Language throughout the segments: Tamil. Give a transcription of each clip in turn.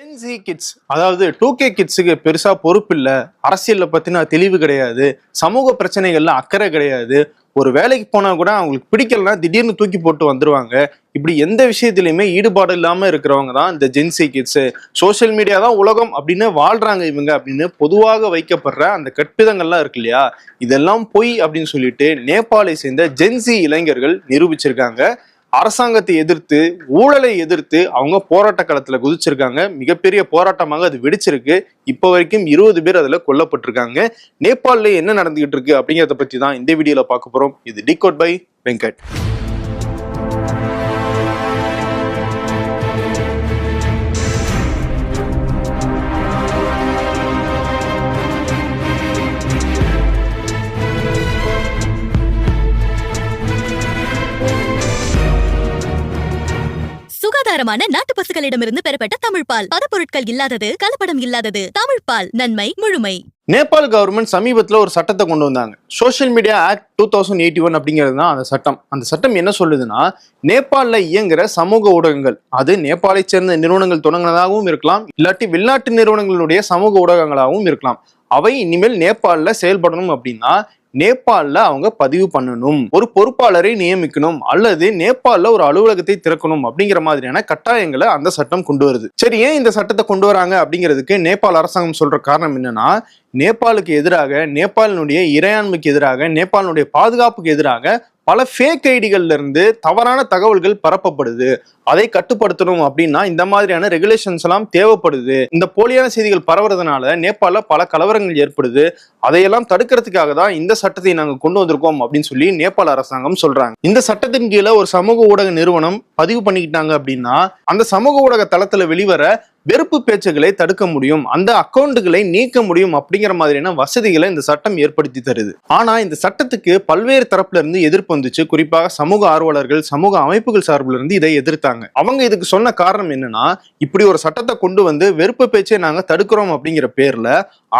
ஜென்சி கிட்ஸ் அதாவது டூ கே கிட்ஸுக்கு பெருசாக பொறுப்பு இல்லை. அரசியலில் பத்தின தெளிவு கிடையாது. சமூக பிரச்சனைகளில் அக்கறை கிடையாது. ஒரு வேலைக்கு போனால் கூட அவங்களுக்கு பிடிக்கலனா திடீர்னு தூக்கி போட்டு வந்துடுவாங்க இப்படி எந்த விஷயத்துலையுமே ஈடுபாடு இல்லாமல் இருக்கிறவங்க தான் இந்த ஜென்சி கிட்ஸு சோஷியல் மீடியா தான் உலகம் அப்படின்னு வாழ்கிறாங்க இவங்க அப்படின்னு பொதுவாக வைக்கப்படுற அந்த கற்பிதங்கள்லாம் இருக்கு இல்லையா? இதெல்லாம் பொய் அப்படின்னு சொல்லிட்டு நேபாளை சேர்ந்த ஜென்சி இளைஞர்கள் நிரூபிச்சிருக்காங்க. அரசாங்கத்தை எதிர்த்து ஊழலை எதிர்த்து அவங்க போராட்ட களத்துல குதிச்சிருக்காங்க. மிகப்பெரிய போராட்டமாக அது வெடிச்சிருக்கு. இப்போ வரைக்கும் இருபது பேர் அதுல கொல்லப்பட்டிருக்காங்க. நேபாளில என்ன நடந்துகிட்டு இருக்கு அப்படிங்கறத பத்தி தான் இந்த வீடியோல பார்க்க போறோம். இது டிகோட் பை வெங்கட். சுகாதாரமான நாட்டு பசுகளிடமிருந்து பெறப்பட்ட தமிழ் பால். பதப்பொருட்கள் இல்லாதது கலப்படம் இல்லாதது. தமிழ் பால் நன்மை முழுமை. நேபாள் கவர்மெண்ட் சமீபத்தில் ஒரு சட்டத்தை கொண்டு வந்தாங்க. Social media act two thousand eighty one அப்படிங்கிறது தான் அந்த சட்டம். அந்த சட்டம் என்ன சொல்லுதுன்னா நேபாளில் இயங்குற சமூக ஊடகங்கள். அது நேபாளை சேர்ந்த நிறுவனங்கள் தொடங்கினதாகவும் இருக்கலாம். இல்லாட்டி வெளிநாட்டு நிறுவனங்களுடைய சமூக ஊடகங்களாகவும் இருக்கலாம். அவை இனிமேல் நேபாளில் செயல்படணும் அப்படின்னா நேபாளில் அவங்க பதிவு பண்ணணும். ஒரு பொறுப்பாளரை நியமிக்கணும். அல்லது நேபாளில் ஒரு அலுவலகத்தை திறக்கணும் அப்படிங்கிற மாதிரியான கட்டாயங்களை அந்த சட்டம் கொண்டு வருது. சரி ஏன் இந்த சட்டத்தை கொண்டு வராங்க அப்படிங்கிறதுக்கு நேபாள் அரசாங்கம் சொல்ற காரணம் என்னன்னா நேபாளுக்கு எதிராக நேபாளினுடைய இறையாண்மைக்கு எதிராக நேபாளினுடைய பாதுகாப்புக்கு எதிராக பல ஃபேக் ஐடிகள்ல இருந்து தவறான தகவல்கள் பரப்பப்படுது. அதை கட்டுப்படுத்தணும் அப்படின்னா இந்த மாதிரியான ரெகுலேஷன்ஸ் எல்லாம் தேவைப்படுது. இந்த போலியான செய்திகள் பரவுறதுனால நேபாளில் பல கலவரங்கள் ஏற்படுது. அதையெல்லாம் தடுக்கிறதுக்காக தான் இந்த சட்டத்தை நாங்கள் கொண்டு வந்திருக்கோம் அப்படின்னு சொல்லி நேபாள அரசாங்கம் சொல்றாங்க. இந்த சட்டத்தின் கீழே ஒரு சமூக ஊடக நிறுவனம் பதிவு பண்ணிக்கிட்டாங்க அப்படின்னா அந்த சமூக ஊடக தளத்துல வெளிவர வெறுப்பு பேச்சுகளை தடுக்க முடியும். அந்த அக்கௌண்ட்டுகளை நீக்க முடியும் அப்படிங்கிற மாதிரியான வசதிகளை இந்த சட்டம் ஏற்படுத்தி தருது. ஆனா இந்த சட்டத்துக்கு பல்வேறு தரப்புல இருந்து எதிர்ப்பு வந்துச்சு. குறிப்பாக சமூக ஆர்வலர்கள் சமூக அமைப்புகள் சார்பில் இருந்து இதை எதிர்த்தாங்க. அவங்க இதுக்கு சொன்ன காரணம் என்னன்னா இப்படி ஒரு சட்டத்தை கொண்டு வந்து வெறுப்பு பேச்சை நாங்க தடுக்கிறோம் அப்படிங்கிற பேர்ல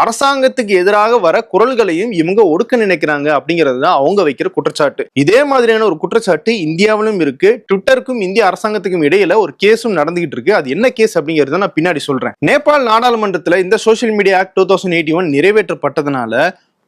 அரசாங்கத்துக்கு எதிராக வர குரல்களையும் இவங்க ஒடுக்க நினைக்கிறாங்க அப்படிங்கிறது தான் அவங்க வைக்கிற குற்றச்சாட்டு. இதே மாதிரியான ஒரு குற்றச்சாட்டு இந்தியாவிலும் இருக்கு. ட்விட்டருக்கும் இந்திய அரசாங்கத்துக்கும் இடையில ஒரு கேஸும் நடந்துகிட்டு இருக்கு. அது என்ன கேஸ் அப்படிங்கிறது நான் பின்னாடி சொல்றேன். நேபாள் நாடாளுமன்றத்தில் இந்த social media act two thousand eighty one நிறைவேற்றப்பட்டதுனால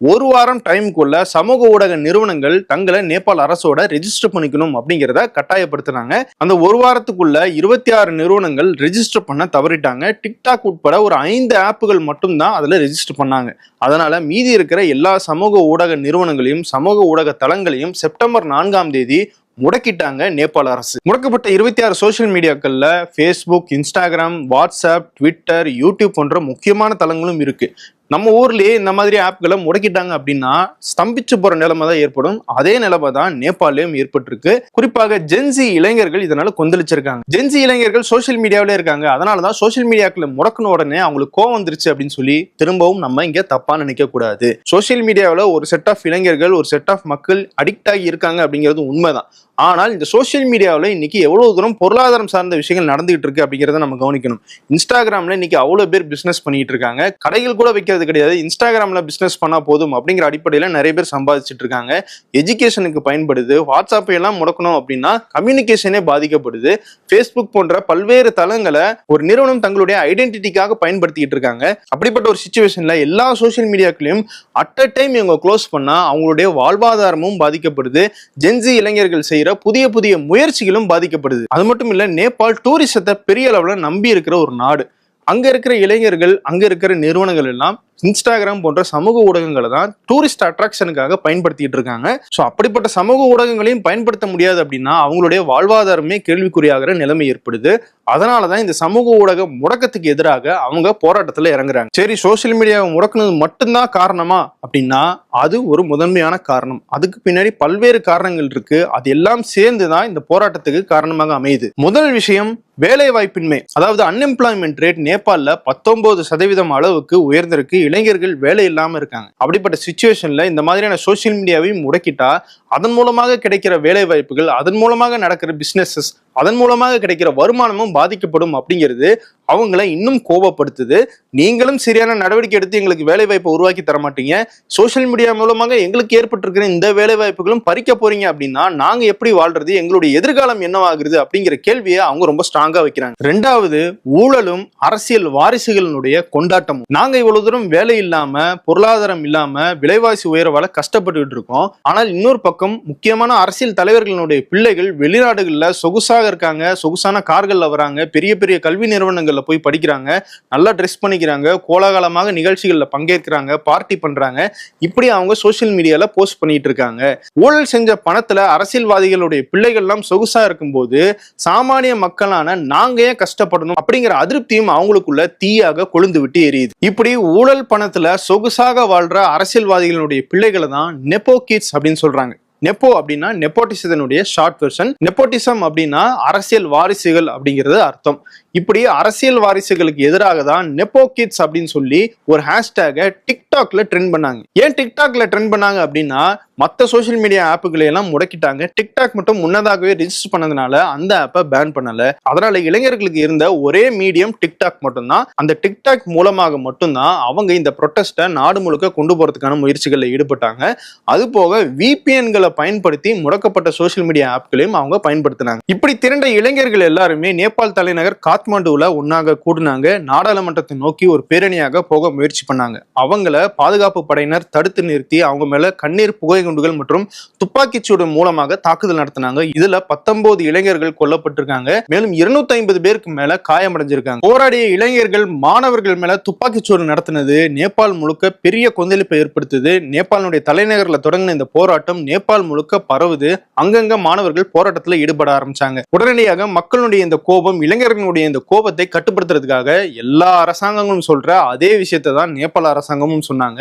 ஒரு வாரம் டைமுக்குள்ள சமூக ஊடக நிறுவனங்கள் தங்களை நேபாள் அரசோட ரெஜிஸ்டர் பண்ணிக்கணும் அப்படிங்கிறத கட்டாயப்படுத்துனாங்க அந்த ஒரு வாரத்துக்குள்ள இருபத்தி ஆறு நிறுவனங்கள் ரெஜிஸ்டர் பண்ண தவறிட்டாங்க. டிக்டாக் உட்பட ஒரு ஐந்து ஆப்புகள் மட்டும்தான் அதுல ரெஜிஸ்டர் பண்ணாங்க. அதனால மீதி இருக்கிற எல்லா சமூக ஊடக நிறுவனங்களையும் சமூக ஊடக தளங்களையும் செப்டம்பர் நான்காம் தேதி முடக்கிட்டாங்க நேபாள அரசு. முடக்கப்பட்ட இருபத்தி ஆறு social மீடியாக்கள்ல Facebook Instagram WhatsApp Twitter YouTube போன்ற முக்கியமான தளங்களும் இருக்கு. நம்ம ஊர்லயே இந்த மாதிரி ஆப்களை முடக்கிட்டாங்க அப்படின்னா ஸ்தம்பிச்சு போற நிலைமை தான் ஏற்படும். அதே நிலைமை தான் நேபாளிலும் ஏற்பட்டிருக்கு. குறிப்பாக ஜென்சி இளைஞர்கள் இதனால கொந்தளிச்சிருக்காங்க. ஜென்சி இளைஞர்கள் சோஷியல் மீடியாவிலே இருக்காங்க. அதனாலதான் தான் சோஷியல் மீடியாக்களை முடக்கின உடனே அவங்களுக்கு கோவம் வந்துருச்சு அப்படின்னு சொல்லி திரும்பவும் நம்ம இங்க தப்பா நினைக்க கூடாது. சோஷியல் மீடியாவில் ஒரு செட் ஆஃப் இளைஞர்கள் ஒரு செட் ஆஃப் மக்கள் அடிக்ட் ஆகி இருக்காங்க அப்படிங்கிறது உண்மைதான். ஆனால் இந்த சோஷியல் மீடியாவில் இன்னைக்கு எவ்வளோ தூரம் பொருளாதாரம் சார்ந்த விஷயங்கள் நடந்துகிட்டு இருக்கு அப்படிங்கிறத நம்ம கவனிக்கணும். இன்ஸ்டாகிராம்ல இன்னைக்கு அவ்வளோ பேர் பிஸ்னஸ் பண்ணிட்டு இருக்காங்க. கடைகள் கூட வைக்கிறது கிடையாது. இன்ஸ்டாகிராம்ல பிஸ்னஸ் பண்ணால் போதும் அப்படிங்கிற அடிப்படையில் நிறைய பேர் சம்பாதிச்சுட்டு இருக்காங்க. எஜுகேஷனுக்கு பயன்படுது. வாட்ஸ்அப் எல்லாம் முடக்கணும் அப்படின்னா கம்யூனிகேஷனே பாதிக்கப்படுது. ஃபேஸ்புக் போன்ற பல்வேறு தளங்களை ஒரு நிறுவனம் தங்களுடைய ஐடென்டிட்டிக்காக பயன்படுத்திக்கிட்டு இருக்காங்க. அப்படிப்பட்ட ஒரு சுச்சுவேஷன்ல எல்லா சோஷியல் மீடியாக்களையும் அட் அ டைம் இவங்க க்ளோஸ் பண்ணால் அவங்களுடைய வாழ்வாதாரமும் பாதிக்கப்படுது. ஜென்சி இளைஞர்கள் செய்யற புதிய புதிய முயற்சிகளும் பாதிக்கப்படுது. அது மட்டும் இல்ல நேபாள் டூரிசத்தை பெரிய அளவுல நம்பி இருக்கிற ஒரு நாடு. அங்க இருக்கிற இளைஞர்கள் அங்க இருக்கிற நிறுவனங்கள் எல்லாம் இன்ஸ்டாகிராம் போன்ற சமூக ஊடகங்களை தான் டூரிஸ்ட் அட்ராக்ஷனுக்காக பயன்படுத்திட்டு இருக்காங்க. ஸோ அப்படிப்பட்ட சமூக ஊடகங்களையும் பயன்படுத்த முடியாது அப்படின்னா அவங்களுடைய வாழ்வாதாரமே கேள்விக்குறியாகிற நிலைமை ஏற்படுது. அதனால தான் இந்த சமூக ஊடக முடக்கத்துக்கு எதிராக அவங்க போராட்டத்தில் இறங்குறாங்க. சரி சோஷியல் மீடியாவை முடக்கினது மட்டும்தான் காரணமா அப்படின்னா அது ஒரு முதன்மையான காரணம். அதுக்கு பின்னாடி பல்வேறு காரணங்கள் இருக்கு. அது எல்லாம் சேர்ந்து தான் இந்த போராட்டத்துக்கு காரணமாக அமையுது. முதல் விஷயம் வேலை வாய்ப்பின்மை அதாவது அன்எம்ப்ளாய்மெண்ட் ரேட் நேபாளில் பத்தொன்பது சதவீதம் அளவுக்கு உயர்ந்திருக்கு. இளைஞர்கள் வேலை இல்லாம இருக்காங்க. அப்படிப்பட்ட சுச்சுவேஷன்ல இந்த மாதிரியான சோசியல் மீடியாவையும் முடக்கிட்டா அதன் மூலமாக கிடைக்கிற வேலை வாய்ப்புகள் அதன் மூலமாக நடக்கிற பிசினஸஸ் அதன் மூலமாக கிடைக்கிற வருமானமும் பாதிக்கப்படும் அப்படிங்கிறது அவங்கள இன்னும் கோபப்படுத்துது. நீங்களும் சரியான நடவடிக்கை எடுத்து எங்களுக்கு வேலை வாய்ப்பை உருவாக்கி தர மாட்டீங்க. சோஷியல் மீடியா மூலமாக எங்களுக்கு ஏற்பட்டிருக்கிற இந்த வேலை வாய்ப்புகளும் பறிக்க போறீங்க அப்படின்னா நாங்க எப்படி வாழ்றது எங்களுடைய எதிர்காலம் என்னவாகிறது அப்படிங்கிற கேள்வியை அவங்க ரொம்ப ஸ்ட்ராங்கா வைக்கிறாங்க. ரெண்டாவது ஊழலும் அரசியல் வாரிசுகளினுடைய கொண்டாட்டமும். நாங்க இவ்வளவு தூரம் வேலை இல்லாம பொருளாதாரம் இல்லாம விலைவாசி உயர்வால கஷ்டப்பட்டுக்கிட்டு இருக்கோம். ஆனால் இன்னொரு பக்கம் முக்கியமான அரசியல் தலைவர்களுடைய பிள்ளைகள் வெளிநாடுகளில் சொகுசாக இருக்காங்க சொகுசான கார்கள்ல வராங்க பெரிய பெரிய கல்வி நிறுவனங்கள்ல போய் படிக்கிறாங்க நல்லா ட்ரெஸ் பண்ணிக்கிறாங்க கோலாகலமாக நிகழ்ச்சிகளில் பங்கேற்கிறாங்க பார்ட்டி பண்றாங்க. இப்படி அவங்க சோசியல் மீடியால போஸ்ட் பண்ணிட்டு இருக்காங்க. ஊழல் செஞ்ச பணத்துல அரசியல்வாதிகளுடைய பிள்ளைகள் எல்லாம் சொகுசா இருக்கும்போது சாமானிய மக்களான நாங்க ஏன் கஷ்டப்படணும் அப்படிங்கிற அதிருப்தியும் அவங்களுக்குள்ள தீயாக கொழுந்து விட்டு எரியுது. இப்படி ஊழல் பணத்துல சொகுசாக வாழ்ற அரசியல்வாதிகளுடைய பிள்ளைகளை தான் நெப்போ கிட்ஸ் அப்படின்னு சொல்றாங்க. நெப்போ அப்படின்னா நெப்போட்டிசத்தினுடைய ஷார்ட் வெர்ஷன் நெப்போட்டிசம் அப்படின்னா அரசியல் வாரிசுகள் அப்படிங்கிறது அர்த்தம். இப்படி அரசியல் வாரிசுகளுக்கு எதிராக தான் நெப்போ கிட்ஸ் அப்படின்னு சொல்லி ஒரு ஹேஷ்டேகை டிக்டாக்ல ட்ரெண்ட் பண்ணாங்க. ஏன் டிக்டாக்ல ட்ரெண்ட் பண்ணாங்க அப்படின்னா மற்ற சோஷியல் மீடியா ஆப்புகளை எல்லாம் முடக்கிட்டாங்க. டிக்டாக் மட்டும் முன்னதாகவே ரிஜிஸ்டர் பண்ணதுனால அந்த ஆப்பை பேன் பண்ணல. அதனால இளைஞர்களுக்கு இருந்த ஒரே மீடியம் டிக்டாக் மட்டும்தான். அந்த டிக்டாக் மூலமாக மட்டும்தான் அவங்க இந்த ப்ரொட்டஸ்ட்டை நாடு முழுக்க கொண்டு போறதுக்கான முயற்சிகளில் ஈடுபட்டாங்க. அது போக விபிஎன்களை பயன்படுத்தி முடக்கப்பட்ட சோசியல் மீடியா ஆப்களையும் அவங்க பயன்படுத்தினாங்க. இப்படி திரண்ட இளைஞர்கள் எல்லாருமே நேபாள் தலைநகர் காத்மாண்டுவில் ஒன்னாக கூடினாங்க. நாடாளுமன்றத்தை நோக்கி ஒரு பேரணியாக போக முயற்சி பண்ணாங்க. அவங்கள பாதுகாப்பு படையினர் தடுத்து நிறுத்தி அவங்க மேல கண்ணீர் புகை குண்டுகள் மற்றும் துப்பாக்கிச்சூடு மூலமாக தாக்குதல் நடத்தினாங்க. இதுல பத்தொன்பது இளைஞர்கள் கொல்லப்பட்டிருக்காங்க. மேலும் இருநூத்தி ஐம்பது பேருக்கு மேல காயமடைஞ்சிருக்காங்க. போராடிய இளைஞர்கள் மாணவர்கள் மேல துப்பாக்கிச்சூடு நடத்தினது நேபாள் முழுக்க பெரிய கொந்தளிப்பை ஏற்படுத்துது நேபாளுடைய தலைநகரில் தொடங்கின இந்த போராட்டம் நேபாள் முழுக்க பரவுது. அங்கங்க மாணவர்கள் போராட்டத்துல ஈடுபட ஆரம்பிச்சாங்க. உடனடியாக மக்களுடைய இந்த கோபம் இளைஞர்களுடைய இந்த கோபத்தை கட்டுப்படுத்துறதுக்காக எல்லா அரசாங்கங்களும் சொல்ற அதே விஷயத்தை தான் நேபாள அரசாங்கமும் சொன்னாங்க.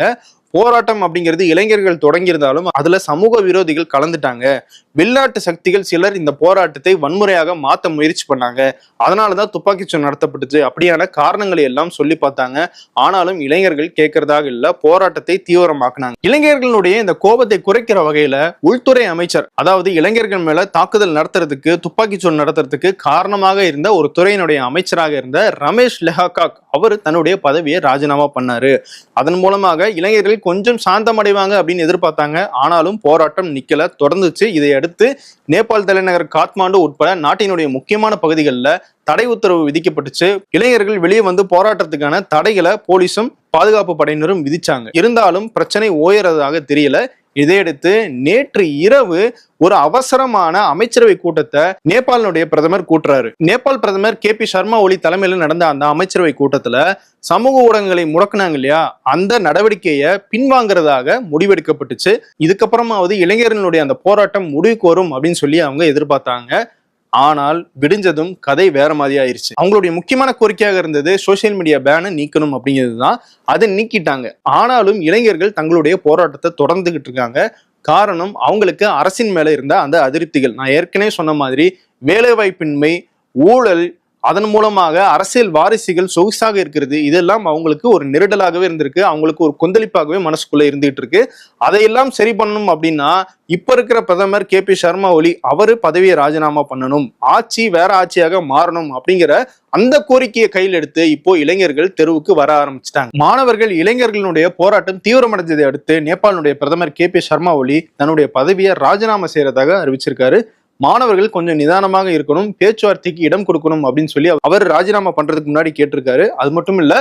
போராட்டம் அப்படிங்கிறது இளைஞர்கள் தொடங்கியிருந்தாலும் அதுல சமூக விரோதிகள் கலந்துட்டாங்க. வெளிநாட்டு சக்திகள் சிலர் இந்த போராட்டத்தை வன்முறையாக மாத்த முயற்சி பண்ணாங்க. அதனாலதான் துப்பாக்கிச்சூடு நடத்தப்பட்டுச்சு அப்படியான காரணங்களை எல்லாம் சொல்லி பார்த்தாங்க. ஆனாலும் இளைஞர்கள் கேட்கறதாக இல்ல போராட்டத்தை தீவிரமாக்குனாங்க. இளைஞர்களுடைய இந்த கோபத்தை குறைக்கிற வகையில உள்துறை அமைச்சர் அதாவது இளைஞர்கள் மேல தாக்குதல் நடத்துறதுக்கு துப்பாக்கிச்சூடு நடத்துறதுக்கு காரணமாக இருந்த ஒரு துறையினுடைய அமைச்சராக இருந்த ரமேஷ் லெஹாகாக் அவர் தன்னுடைய பதவியை ராஜினாமா பண்ணாரு. அதன் மூலமாக இளைஞர்கள் கொஞ்சம் சாந்தமடைவாங்க அப்படின்னு எதிர்பார்த்தாங்க. ஆனாலும் போராட்டம் நிக்கல. தொடர்ந்துச்சு. இதை அடுத்து நேபாள் தலைநகர் காத்மாண்டு உட்பட நாட்டினுடைய முக்கியமான பகுதிகளில் தடை உத்தரவு விதிக்கப்பட்டுச்சு. இளைஞர்கள் வெளியே வந்து போராட்டத்துக்கான தடைகளை போலீஸும் பாதுகாப்பு படையினரும் விதிச்சாங்க. இருந்தாலும் பிரச்சனை ஓயறதாக தெரியல. இதையடுத்து நேற்று இரவு ஒரு அவசரமான அமைச்சரவை கூட்டத்தை நேபாளினுடைய பிரதமர் கூட்டுறாரு. நேபாள் பிரதமர் கே பி சர்மா ஒலி தலைமையில் நடந்த அந்த அமைச்சரவை கூட்டத்துல சமூக ஊடகங்களை முடக்குனாங்க இல்லையா? அந்த நடவடிக்கையை பின்வாங்கிறதாக முடிவெடுக்கப்பட்டுச்சு. இதுக்கப்புறமாவது இளைஞர்களுடைய அந்த போராட்டம் முடிவுக்கு வரும் அப்படின்னு சொல்லி அவங்க எதிர்பார்த்தாங்க. ஆனால் விடிஞ்சதும் கதை வேற மாதிரி ஆயிருச்சு அவங்களுடைய முக்கியமான கோரிக்கையாக இருந்தது சோஷியல் மீடியா பேனை நீக்கணும் அப்படிங்கிறது தான் அதை நீக்கிட்டாங்க. ஆனாலும் இளைஞர்கள் தங்களுடைய போராட்டத்தை தொடர்ந்துகிட்டு இருக்காங்க. காரணம் அவங்களுக்கு அரசின் மேல இருந்த அந்த அதிருப்திகள். நான் ஏற்கனவே சொன்ன மாதிரி வேலைவாய்ப்பின்மை ஊழல் அதன் மூலமாக அரசியல் வாரிசுகள் சொகுசாக இருக்கிறது. இதெல்லாம் அவங்களுக்கு ஒரு நெருடலாகவே இருந்திருக்கு. அவங்களுக்கு ஒரு கொந்தளிப்பாகவே மனசுக்குள்ள இருந்துகிட்டு இருக்கு. அதையெல்லாம் சரி பண்ணணும் அப்படின்னா இப்ப இருக்கிற பிரதமர் கே பி சர்மா ஒலி அவரு பதவியை ராஜினாமா பண்ணணும். ஆட்சி வேற ஆட்சியாக மாறணும் அப்படிங்கிற அந்த கோரிக்கையை கையில் எடுத்து இப்போ இளைஞர்கள் தெருவுக்கு வர ஆரம்பிச்சிட்டாங்க. மாணவர்கள் இளைஞர்களுடைய போராட்டம் தீவிரமடைஞ்சதை அடுத்து நேபாளுடைய பிரதமர் கே பி சர்மா ஒலி தன்னுடைய பதவியை ராஜினாமா செய்யறதாக அறிவிச்சிருக்காரு. மாணவர்கள் கொஞ்சம் நிதானமாக இருக்கணும் பேச்சுவார்த்தைக்கு இடம் கொடுக்கணும் அப்படின்னு சொல்லி அவர் ராஜினாமா பண்றதுக்கு முன்னாடி கேட்டிருக்காரு. அது மட்டும் இல்ல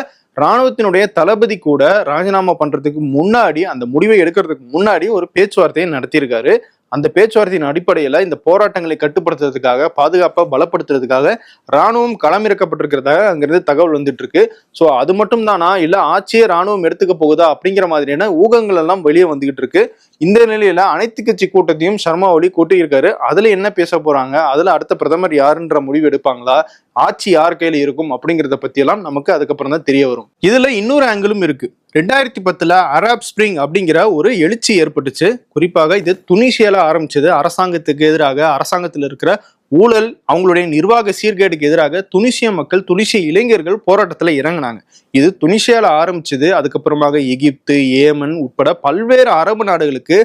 ராணுவத்தினுடைய தளபதி கூட ராஜினாமா பண்றதுக்கு முன்னாடி அந்த முடிவை எடுக்கிறதுக்கு முன்னாடி ஒரு பேச்சுவார்த்தையை நடத்தியிருக்காரு. அந்த பேச்சுவார்த்தையின் அடிப்படையில் இந்த போராட்டங்களை கட்டுப்படுத்துறதுக்காக பாதுகாப்பை பலப்படுத்துறதுக்காக ராணுவம் களமிறக்கப்பட்டிருக்கிறதாக அங்கிருந்து தகவல் வந்துட்டு இருக்கு ஸோ அது மட்டும் தானா இல்லை ஆட்சியே ராணுவம் எடுத்துக்க போகுதா? அப்படிங்கிற மாதிரியான ஊகங்கள் எல்லாம் வெளியே வந்துகிட்டு இருக்கு இந்த நிலையில அனைத்து கட்சி கூட்டத்தையும் சர்மா ஒலி கூட்டியிருக்காரு. அதுல என்ன பேச போறாங்க? அதுல அடுத்த பிரதமர் யாருன்ற முடிவு எடுப்பாங்களா? ஆட்சி யார் கையில இருக்கும் அப்படிங்கிறத பத்தி எல்லாம் நமக்கு அதுக்கப்புறம் தான் தெரிய வரும். இதுல இன்னொரு ஆங்கிளும் இருக்கு. ரெண்டாயிரத்தி பத்துல அராப் ஸ்பிரிங் அப்படிங்கிற ஒரு எழுச்சி ஏற்பட்டுச்சு. குறிப்பாக இது துனிஷியால ஆரம்பிச்சது. அரசாங்கத்துக்கு எதிராக அரசாங்கத்தில் இருக்கிற ஊழல் அவங்களுடைய நிர்வாக சீர்கேடுக்கு எதிராக துனிசிய மக்கள் துனிசிய இளைஞர்கள் போராட்டத்தில் இறங்கினாங்க. இது துனிசியால ஆரம்பிச்சது. அதுக்கப்புறமாக எகிப்து ஏமன் உட்பட பல்வேறு அரபு நாடுகளுக்கு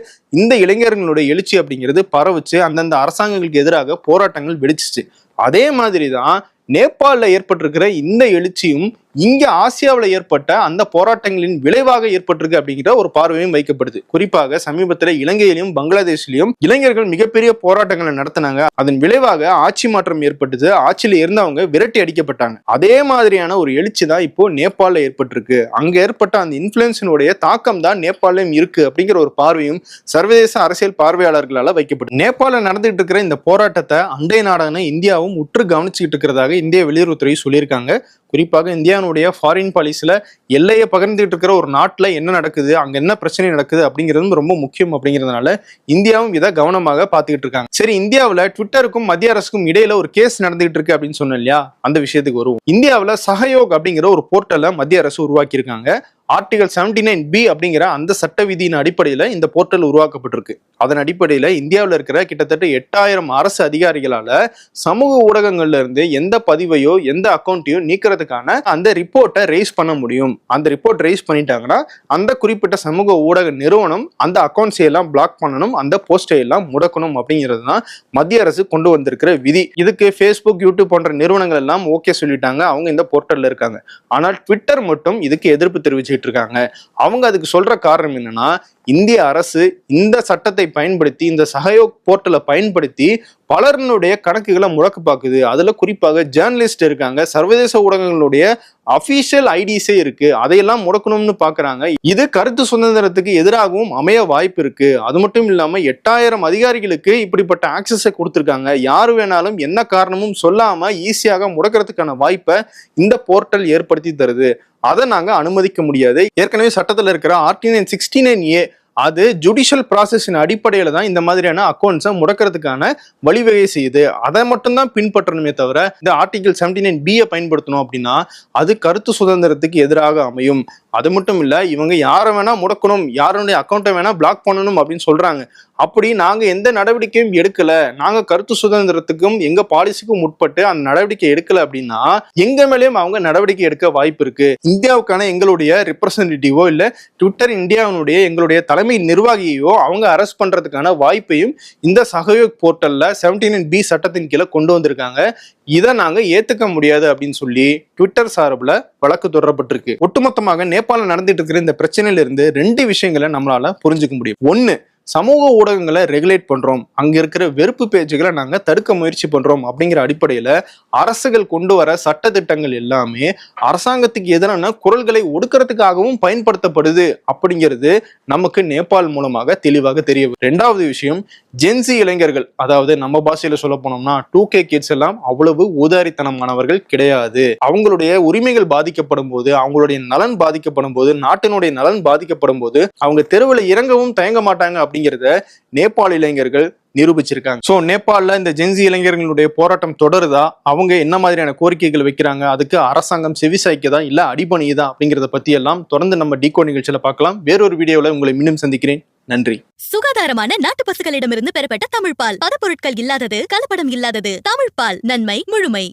இந்த இளைஞர்களுடைய எழுச்சி அப்படிங்கிறது பரவுச்சு. அந்தந்த அரசாங்கங்களுக்கு எதிராக போராட்டங்கள் வெடிச்சிச்சு. அதே மாதிரி தான் நேபாளில் ஏற்பட்டிருக்கிற இந்த எழுச்சியும் இங்க ஆசியாவில் ஏற்பட்ட அந்த போராட்டங்களின் விளைவாக ஏற்பட்டிருக்கு அப்படிங்கிற ஒரு பார்வையும் வைக்கப்படுது. குறிப்பாக சமீபத்தில் இலங்கையிலும் பங்களாதேஷ்லயும் இளைஞர்கள் மிகப்பெரிய போராட்டங்களை நடத்தினாங்க. அதன் விளைவாக ஆட்சி மாற்றம் ஏற்பட்டது. ஆட்சியில் இருந்தவங்க விரட்டி அடிக்கப்பட்டாங்க. அதே மாதிரியான ஒரு எழுச்சி தான் இப்போ நேபாளில் ஏற்பட்டிருக்கு. அங்க ஏற்பட்ட அந்த இன்ஃபுளுன்ஸினுடைய தாக்கம் தான் நேபாளிலும் இருக்கு அப்படிங்கிற ஒரு பார்வையும் சர்வதேச அரசியல் பார்வையாளர்களால் வைக்கப்படும் நேபாளில் நடந்துட்டு இருக்கிற இந்த போராட்டத்தை அண்டை நாடான இந்தியாவும் உற்று கவனிச்சுக்கிட்டு இருக்கிறதாக இந்திய வெளியுறவுத்துறை சொல்லியிருக்காங்க. குறிப்பாக இந்தியாவுடைய ஃபாரின் பாலிசியில் எல்லையை பகிர்ந்துகிட்டு இருக்கிற ஒரு நாட்டில் என்ன நடக்குது அங்கே என்ன பிரச்சனை நடக்குது அப்படிங்கிறதும் ரொம்ப முக்கியம் அப்படிங்கிறதுனால இந்தியாவும் இதை கவனமாக பார்த்துக்கிட்டு இருக்காங்க. சரி இந்தியாவில் ட்விட்டருக்கும் மத்திய அரசுக்கும் இடையில ஒரு கேஸ் நடந்துகிட்டு இருக்கு அப்படின்னு சொன்னேன் இல்லையா? அந்த விஷயத்துக்கு வருவோம். இந்தியாவில் சஹயோக் அப்படிங்கிற ஒரு போர்ட்டலை மத்திய அரசு உருவாக்கியிருக்காங்க. ஆர்டிகல் செவன்டி நைன் பி அப்படிங்கிற அந்த சட்ட விதியின் அடிப்படையில் இந்த போர்ட்டல் உருவாக்கப்பட்டிருக்கு. அதன் அடிப்படையில் இந்தியாவில் இருக்கிற கிட்டத்தட்ட எட்டாயிரம் அரசு அதிகாரிகளால் சமூக ஊடகங்கள்ல இருந்து எந்த பதிவையோ எந்த அக்கௌண்ட்டையோ நீக்கிறதுக்கான அந்த ரிப்போர்ட்டை ரைஸ் பண்ண முடியும். அந்த ரிப்போர்ட் ரைஸ் பண்ணிட்டாங்கன்னா அந்த குறிப்பிட்ட சமூக ஊடக நிறுவனம் அந்த அக்கௌண்ட்ஸை எல்லாம் பிளாக் பண்ணணும் அந்த போஸ்டை எல்லாம் முடக்கணும் அப்படிங்கிறது தான் மத்திய அரசு கொண்டு வந்திருக்கிற விதி. இதுக்கு ஃபேஸ்புக் யூடியூப் போன்ற நிறுவனங்கள் எல்லாம் ஓகே சொல்லிட்டாங்க. அவங்க இந்த போர்ட்டல்ல இருக்காங்க. ஆனால் ட்விட்டர் மட்டும் இதுக்கு எதிர்ப்பு தெரிவிச்சு தெரிவிச்சுட்டு இருக்காங்க. அவங்க அதுக்கு சொல்ற காரணம் என்னன்னா இந்திய அரசு இந்த சட்டத்தை பயன்படுத்தி இந்த சகயோக் போர்ட்டலை பயன்படுத்தி பலரினுடைய கணக்குகளை முடக்கு பார்க்குது அதுல குறிப்பாக ஜேர்னலிஸ்ட் இருக்காங்க. சர்வதேச ஊடகங்களுடைய அபிஷியல் ஐடிஸே இருக்கு. அதையெல்லாம் முடக்கணும்னு பாக்குறாங்க. இது கருத்து சுதந்திரத்துக்கு எதிராகவும் அமைய வாய்ப்பு இருக்கு. அது மட்டும் இல்லாம எட்டாயிரம் அதிகாரிகளுக்கு இப்படிப்பட்ட ஆக்சஸை கொடுத்துருக்காங்க. யாரு வேணாலும் என்ன காரணமும் சொல்லாம ஈஸியாக முடக்கிறதுக்கான வாய்ப்பை இந்த போர்ட்டல் ஏற்படுத்தி தருது. அதை நாங்கள் அனுமதிக்க முடியாது. ஏற்கனவே சட்டத்தில் இருக்கிற RT nine sixty nine A அது ஜுடிஷியல் ப்ராசஸின் அடிப்படையில் தான் இந்த மாதிரியான அக்கௌண்ட்ஸை முடக்கிறதுக்கான வழிவகை செய்யுது. அதை மட்டும்தான் பின்பற்றணுமே தவிர இந்த ஆர்டிகல் செவன்டி நைன் பியை பயன்படுத்தணும் அப்படின்னா அது கருத்து சுதந்திரத்துக்கு எதிராக அமையும். அது மட்டும் இல்லை இவங்க யாரை வேணா முடக்கணும் யாருடைய அக்கௌண்ட்டை வேணா பிளாக் பண்ணணும் அப்படின்னு சொல்றாங்க. அப்படி நாங்க எந்த நடவடிக்கையும் எடுக்கல. நாங்க கருத்து சுதந்திரத்துக்கும் எங்க பாலிசிக்கும் உட்பட்டு அந்த நடவடிக்கை எடுக்கல அப்படின்னா எங்க மேலேயும் அவங்க நடவடிக்கை எடுக்க வாய்ப்பு இருக்கு. இந்தியாவுக்கான எங்களுடைய ரிப்ரசன்டேட்டிவோ இல்ல ட்விட்டர் இந்தியாவினுடைய எங்களுடைய தலைமை நிர்வாகியோ அவங்க அரெஸ்ட் பண்றதுக்கான வாய்ப்பையும் இந்த சகயோக் போர்ட்டல்ல செவன்டி நைன் பி சட்டத்தின் கீழே கொண்டு வந்திருக்காங்க. இதை நாங்க ஏத்துக்க முடியாது அப்படின்னு சொல்லி ட்விட்டர் சார்பில் வழக்கு தொடரப்பட்டிருக்கு. ஒட்டுமொத்தமாக நேபாளம் நடந்துட்டு இருக்கிற இந்த பிரச்சனையில இருந்து ரெண்டு விஷயங்களை நம்மளால புரிஞ்சுக்க முடியும். ஒன்னு சமூக ஊடகங்களை ரெகுலேட் பண்றோம். அங்க இருக்கிற வெறுப்பு பேச்சுகளை நாங்க தடுக்க முயற்சி பண்றோம் அப்படிங்கிற அடிப்படையில அரசுகள் கொண்டு வர சட்ட திட்டங்கள் எல்லாமே அரசாங்கத்துக்கு எதிரான குரல்களை ஒடுக்கிறதுக்காகவும் பயன்படுத்தப்படுது அப்படிங்கிறது நமக்கு நேபாள் மூலமாக தெளிவாக தெரிய ரெண்டாவது விஷயம் ஜென்சி இளைஞர்கள் அதாவது நம்ம பாஷையில சொல்ல போனோம்னா டூ கே கிட்ஸ் எல்லாம் அவ்வளவு ஊதாரித்தனமானவர்கள் கிடையாது. அவங்களுடைய உரிமைகள் பாதிக்கப்படும் போது அவங்களுடைய நலன் பாதிக்கப்படும் போது நாட்டினுடைய நலன் பாதிக்கப்படும் போது அவங்க தெருவில் இறங்கவும் தயங்க மாட்டாங்க அப்படிங்கிறத நேபாள் இளைஞர்கள் நிரூபிச்சிருக்காங்க. ஸோ நேபாளில் இந்த ஜென்சி இளைஞர்களுடைய போராட்டம் தொடருதா? அவங்க என்ன மாதிரியான கோரிக்கைகள் வைக்கிறாங்க? அதுக்கு அரசாங்கம் செவிசாய்க்கதா இல்லை அடிபணியுதா? அப்படிங்கிறத பற்றி எல்லாம் தொடர்ந்து நம்ம டிகோ நிகழ்ச்சியில் பார்க்கலாம். வேறொரு வீடியோவில் உங்களை மீண்டும் சந்திக்கிறேன். நன்றி. சுகாதாரமான நாட்டு பசுகளிடமிருந்து பெறப்பட்ட தமிழ் பால் பதப்பொருட்கள் இல்லாதது கலப்படம் இல்லாதது தமிழ் பால் நன்மை முழுமை.